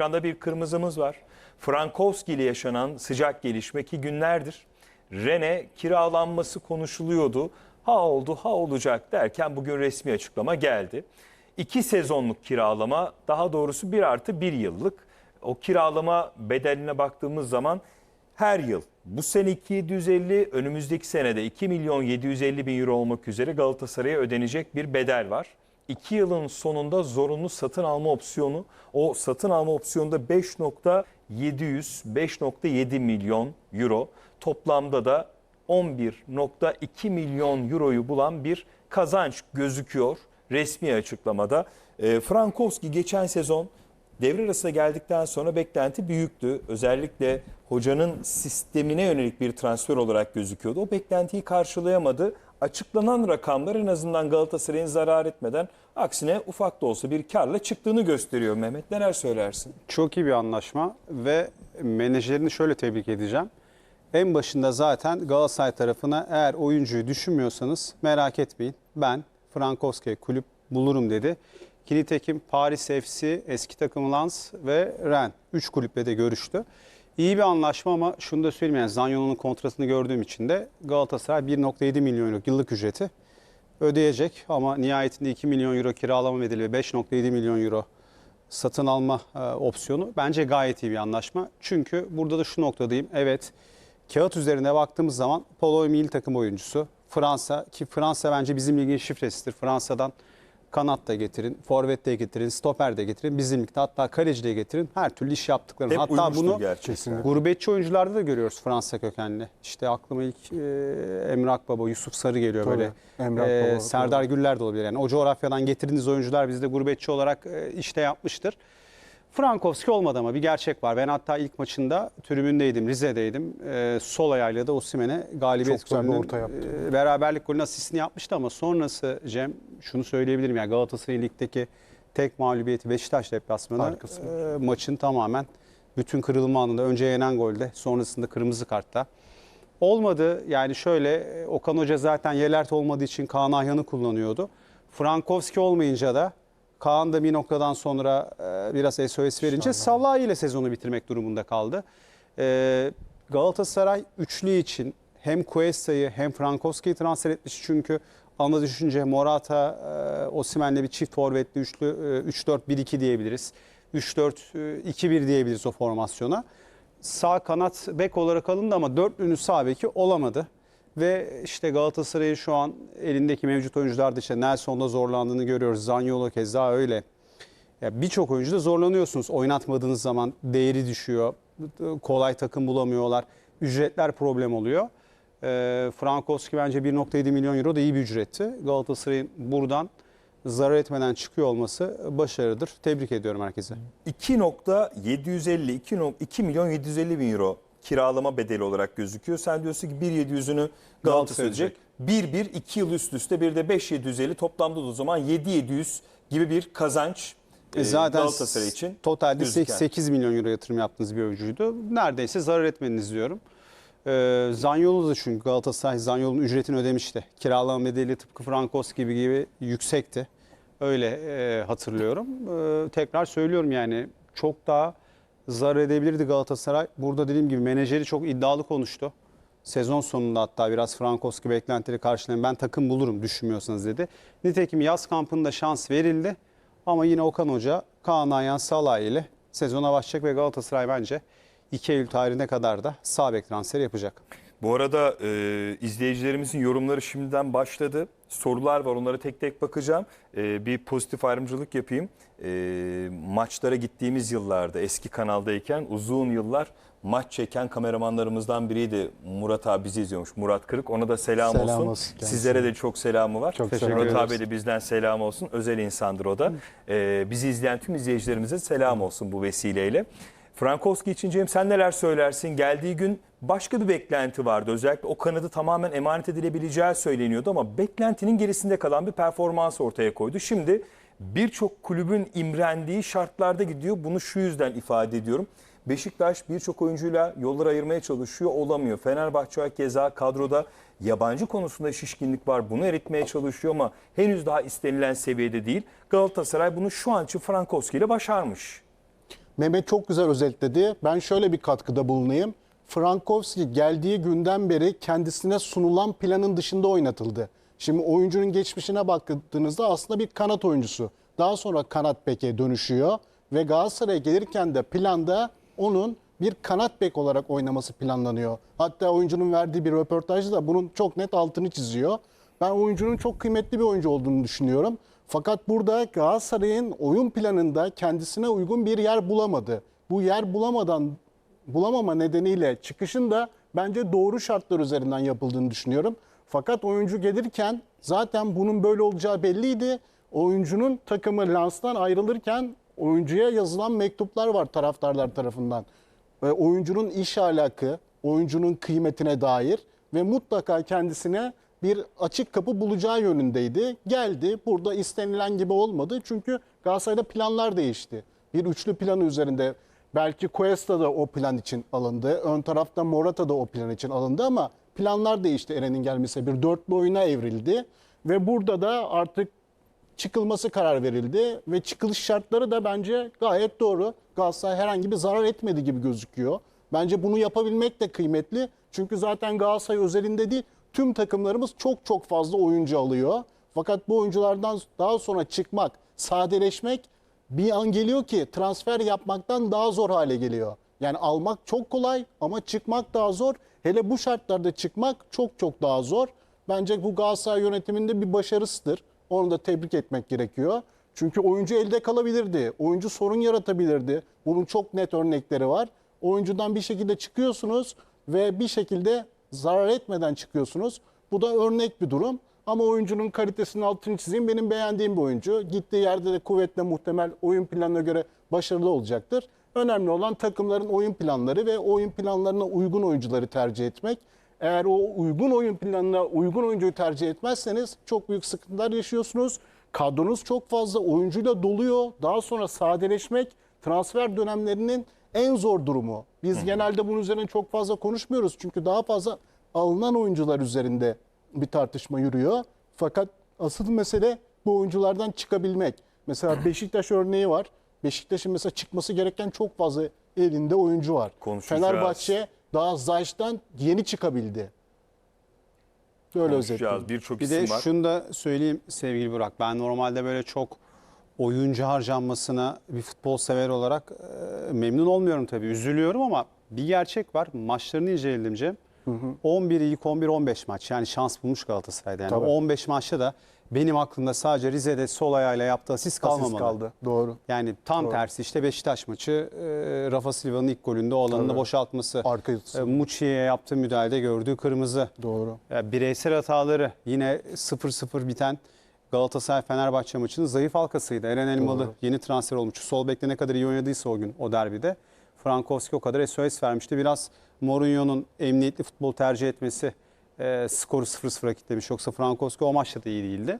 Ekranda bir kırmızımız var. Frankowski ile yaşanan sıcak gelişme ki günlerdir Rene kiralanması konuşuluyordu. Ha oldu ha olacak derken bugün resmi açıklama geldi. İki sezonluk kiralama daha doğrusu bir artı bir yıllık. O kiralama bedeline baktığımız zaman her yıl bu sene 2750 önümüzdeki senede 2 milyon 750 bin euro olmak üzere Galatasaray'a ödenecek bir bedel var. 2 yılın sonunda zorunlu satın alma opsiyonu o satın alma opsiyonunda 5.700 5.7 milyon euro toplamda da 11.2 milyon euroyu bulan bir kazanç gözüküyor resmi açıklamada. E, Frankowski geçen sezon devre arasına geldikten sonra beklenti büyüktü. Özellikle hocanın sistemine yönelik bir transfer olarak gözüküyordu. O beklentiyi karşılayamadı. Açıklanan rakamlar en azından Galatasaray'ın zarar etmeden aksine ufak da olsa bir karla çıktığını gösteriyor Mehmet. Neler söylersin? Çok iyi bir anlaşma ve menajerini şöyle tebrik edeceğim. En başında zaten Galatasaray tarafına eğer oyuncuyu düşünmüyorsanız merak etmeyin. Ben Frankowski'ye kulüp bulurum dedi. Ki nitekim Paris FC, eski takım Lens ve Rennes 3 kulüple de görüştü. İyi bir anlaşma ama şunu da söyleyeyim yani Zanyolu'nun kontratını gördüğüm için de Galatasaray 1.7 milyon yıllık ücreti ödeyecek ama nihayetinde 2 milyon euro kiralama bedeli ve 5.7 milyon euro satın alma e, opsiyonu bence gayet iyi bir anlaşma. Çünkü burada da şu noktadayım. Evet kağıt üzerine baktığımız zaman Poloy milli takım oyuncusu. Fransa ki Fransa bence bizim ligin şifresidir. Fransa'dan kanat da getirin, forvet de getirin, stoper de getirin. Bizim ligde hatta kaleci de getirin. Her türlü iş yaptıklarını. Hep hatta bunu gerçekten. gurbetçi oyuncularda da görüyoruz Fransa kökenli. İşte aklıma ilk e, Emre Akbaba, Yusuf Sarı geliyor Tabii, böyle. Emre E, Akbaba, Serdar Güller de olabilir. Yani o coğrafyadan getirdiğiniz oyuncular bizde gurbetçi olarak e, işte yapmıştır. Frankowski olmadı ama bir gerçek var. Ben hatta ilk maçında tribündeydim, Rize'deydim. E, sol ayağıyla da Osimhen'e galibiyet Çok golünün, orta yaptı. e, beraberlik golünün asistini yapmıştı ama sonrası Cem şunu söyleyebilirim. Yani Galatasaray Lig'deki tek mağlubiyeti Beşiktaş deplasmanı e, maçın tamamen bütün kırılma anında önce yenen golde sonrasında kırmızı kartla. Olmadı yani şöyle e, Okan Hoca zaten Yelert olmadığı için Kaan Ayhan'ı kullanıyordu. Frankowski olmayınca da Kaan da bir noktadan sonra e, biraz SOS verince Salah ile sezonu bitirmek durumunda kaldı. E, Galatasaray üçlü için hem Cuesta'yı hem Frankowski'yi transfer etmiş çünkü ana düşünce Morata, e, Osimhen'le bir çift forvetli üçlü e, 3-4-1-2 diyebiliriz. 3-4-2-1 diyebiliriz o formasyona. Sağ kanat bek olarak alındı ama dörtlünün sağ beki olamadı. Ve işte Galatasaray'ın şu an elindeki mevcut oyuncularda işte Nelson'da zorlandığını görüyoruz. Zaniolo keza öyle. Birçok oyuncuda zorlanıyorsunuz. Oynatmadığınız zaman değeri düşüyor. Kolay takım bulamıyorlar. Ücretler problem oluyor. Ee, Frankowski bence 1.7 milyon euro da iyi bir ücretti. Galatasaray'ın buradan zarar etmeden çıkıyor olması başarıdır. Tebrik ediyorum herkese. 2.750 2, no- 2 milyon 750 bin euro kiralama bedeli olarak gözüküyor. Sen diyorsun ki 1.700'ünü Galatasaray ödeyecek. 1-1 2 yıl üst üste bir de 5.750 toplamda da o zaman 7.700 gibi bir kazanç E e, zaten Galatasaray için. totalde gözüken. 8 milyon euro yatırım yaptığınız bir oyuncuydu. Neredeyse zarar etmeniz diyorum. Ee, Zanyolu da çünkü Galatasaray Zanyolu'nun ücretini ödemişti. Kiralama bedeli tıpkı Frankowski gibi gibi yüksekti. Öyle e, hatırlıyorum. Ee, tekrar söylüyorum yani çok daha zarar edebilirdi Galatasaray. Burada dediğim gibi menajeri çok iddialı konuştu. Sezon sonunda hatta biraz Frankowski beklentileri karşılayın. Ben takım bulurum düşünmüyorsanız dedi. Nitekim yaz kampında şans verildi. Ama yine Okan Hoca Kaan Ayhan Salah ile sezona başlayacak ve Galatasaray bence 2 Eylül tarihine kadar da sağ bek transferi yapacak. Bu arada e, izleyicilerimizin yorumları şimdiden başladı. Sorular var onlara tek tek bakacağım. E, bir pozitif ayrımcılık yapayım. E, maçlara gittiğimiz yıllarda eski kanaldayken uzun yıllar maç çeken kameramanlarımızdan biriydi. Murat abi bizi izliyormuş. Murat Kırık. Ona da selam, Selam olsun. olsun. Sizlere de çok selamı var. Çok teşekkür Murat abi de bizden selam olsun. Özel insandır o da. E, bizi izleyen tüm izleyicilerimize selam olsun bu vesileyle. Frankowski için Cem sen neler söylersin? Geldiği gün başka bir beklenti vardı. Özellikle o kanadı tamamen emanet edilebileceği söyleniyordu ama beklentinin gerisinde kalan bir performans ortaya koydu. Şimdi birçok kulübün imrendiği şartlarda gidiyor. Bunu şu yüzden ifade ediyorum. Beşiktaş birçok oyuncuyla yolları ayırmaya çalışıyor, olamıyor. Fenerbahçe keza kadroda yabancı konusunda şişkinlik var. Bunu eritmeye çalışıyor ama henüz daha istenilen seviyede değil. Galatasaray bunu şu an için Frankowski ile başarmış. Mehmet çok güzel özetledi. Ben şöyle bir katkıda bulunayım. Frankowski geldiği günden beri kendisine sunulan planın dışında oynatıldı. Şimdi oyuncunun geçmişine baktığınızda aslında bir kanat oyuncusu. Daha sonra kanat beke dönüşüyor ve Galatasaray'a gelirken de planda onun bir kanat bek olarak oynaması planlanıyor. Hatta oyuncunun verdiği bir röportajda da bunun çok net altını çiziyor. Ben oyuncunun çok kıymetli bir oyuncu olduğunu düşünüyorum. Fakat burada Galatasaray'ın oyun planında kendisine uygun bir yer bulamadı. Bu yer bulamadan bulamama nedeniyle çıkışın da bence doğru şartlar üzerinden yapıldığını düşünüyorum. Fakat oyuncu gelirken zaten bunun böyle olacağı belliydi. Oyuncunun takımı Lans'tan ayrılırken oyuncuya yazılan mektuplar var taraftarlar tarafından. Ve oyuncunun iş ahlakı, oyuncunun kıymetine dair ve mutlaka kendisine bir açık kapı bulacağı yönündeydi. Geldi. Burada istenilen gibi olmadı. Çünkü Galatasaray'da planlar değişti. Bir üçlü planı üzerinde belki Cuesta da o plan için alındı. Ön tarafta Morata da o plan için alındı ama planlar değişti Eren'in gelmesi. Bir dörtlü oyuna evrildi. Ve burada da artık çıkılması karar verildi ve çıkılış şartları da bence gayet doğru. Galatasaray herhangi bir zarar etmedi gibi gözüküyor. Bence bunu yapabilmek de kıymetli. Çünkü zaten Galatasaray özelinde değil tüm takımlarımız çok çok fazla oyuncu alıyor. Fakat bu oyunculardan daha sonra çıkmak, sadeleşmek bir an geliyor ki transfer yapmaktan daha zor hale geliyor. Yani almak çok kolay ama çıkmak daha zor. Hele bu şartlarda çıkmak çok çok daha zor. Bence bu Galatasaray yönetiminde bir başarısıdır. Onu da tebrik etmek gerekiyor. Çünkü oyuncu elde kalabilirdi. Oyuncu sorun yaratabilirdi. Bunun çok net örnekleri var. Oyuncudan bir şekilde çıkıyorsunuz ve bir şekilde zarar etmeden çıkıyorsunuz. Bu da örnek bir durum. Ama oyuncunun kalitesinin altını çizeyim. Benim beğendiğim bir oyuncu. Gittiği yerde de kuvvetle muhtemel oyun planına göre başarılı olacaktır. Önemli olan takımların oyun planları ve oyun planlarına uygun oyuncuları tercih etmek. Eğer o uygun oyun planına uygun oyuncuyu tercih etmezseniz çok büyük sıkıntılar yaşıyorsunuz. Kadronuz çok fazla oyuncuyla doluyor. Daha sonra sadeleşmek transfer dönemlerinin en zor durumu. Biz genelde bunun üzerine çok fazla konuşmuyoruz. Çünkü daha fazla alınan oyuncular üzerinde bir tartışma yürüyor. Fakat asıl mesele bu oyunculardan çıkabilmek. Mesela Beşiktaş örneği var. Beşiktaş'ın mesela çıkması gereken çok fazla elinde oyuncu var. Konuşacağız. Fenerbahçe daha Zayt'tan yeni çıkabildi. Böyle özetleyeyim. Birçok Bir isim de var. şunu da söyleyeyim sevgili Burak. Ben normalde böyle çok oyuncu harcanmasına bir futbol sever olarak e, memnun olmuyorum tabii. Üzülüyorum ama bir gerçek var. Maçlarını inceledim Cem. 11 ilk 11-15 maç. Yani şans bulmuş Galatasaray'da. Yani Tabii. 15 maçta da benim aklımda sadece Rize'de sol ayağıyla yaptığı asist kalmamalı. Asist kaldı. Doğru. Yani tam Doğru. tersi işte Beşiktaş maçı e, Rafa Silva'nın ilk golünde o alanını Tabii. boşaltması. Arka E. Muçi'ye yaptığı müdahalede gördüğü kırmızı. Doğru. Ya bireysel hataları yine 0-0 biten Galatasaray Fenerbahçe maçının zayıf halkasıydı. Eren Elmalı Doğru. yeni transfer olmuş. Sol bekle ne kadar iyi oynadıysa o gün o derbide. Frankowski o kadar SOS vermişti. Biraz Mourinho'nun emniyetli futbol tercih etmesi e, skoru 0-0'a kitlemiş. Yoksa Frankowski o maçta da iyi değildi.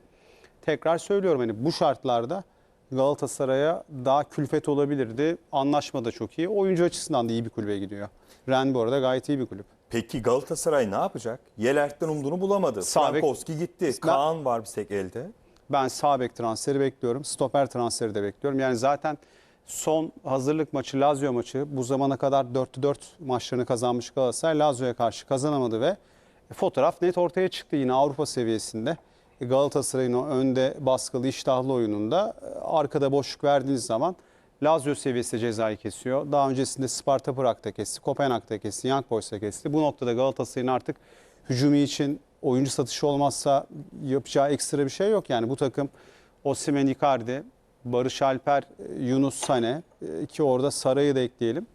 Tekrar söylüyorum hani bu şartlarda Galatasaray'a daha külfet olabilirdi. Anlaşma da çok iyi. Oyuncu açısından da iyi bir kulübe gidiyor. Ren bu arada gayet iyi bir kulüp. Peki Galatasaray ne yapacak? Yelert'ten umduğunu bulamadı. Sağ bek- Frankowski gitti. Kaan var bir tek elde. Ben sağ bek transferi bekliyorum. Stoper transferi de bekliyorum. Yani zaten son hazırlık maçı Lazio maçı bu zamana kadar 4'te 4 maçlarını kazanmış Galatasaray Lazio'ya karşı kazanamadı ve fotoğraf net ortaya çıktı yine Avrupa seviyesinde. Galatasaray'ın o önde baskılı iştahlı oyununda e, arkada boşluk verdiğiniz zaman Lazio seviyesinde cezayı kesiyor. Daha öncesinde Sparta Prag'da kesti, Kopenhag'da kesti, Young Boys'ta kesti. Bu noktada Galatasaray'ın artık hücumi için oyuncu satışı olmazsa yapacağı ekstra bir şey yok. Yani bu takım Osimhen Icardi, Barış Alper, Yunus Sane e, ki orada Saray'ı da ekleyelim.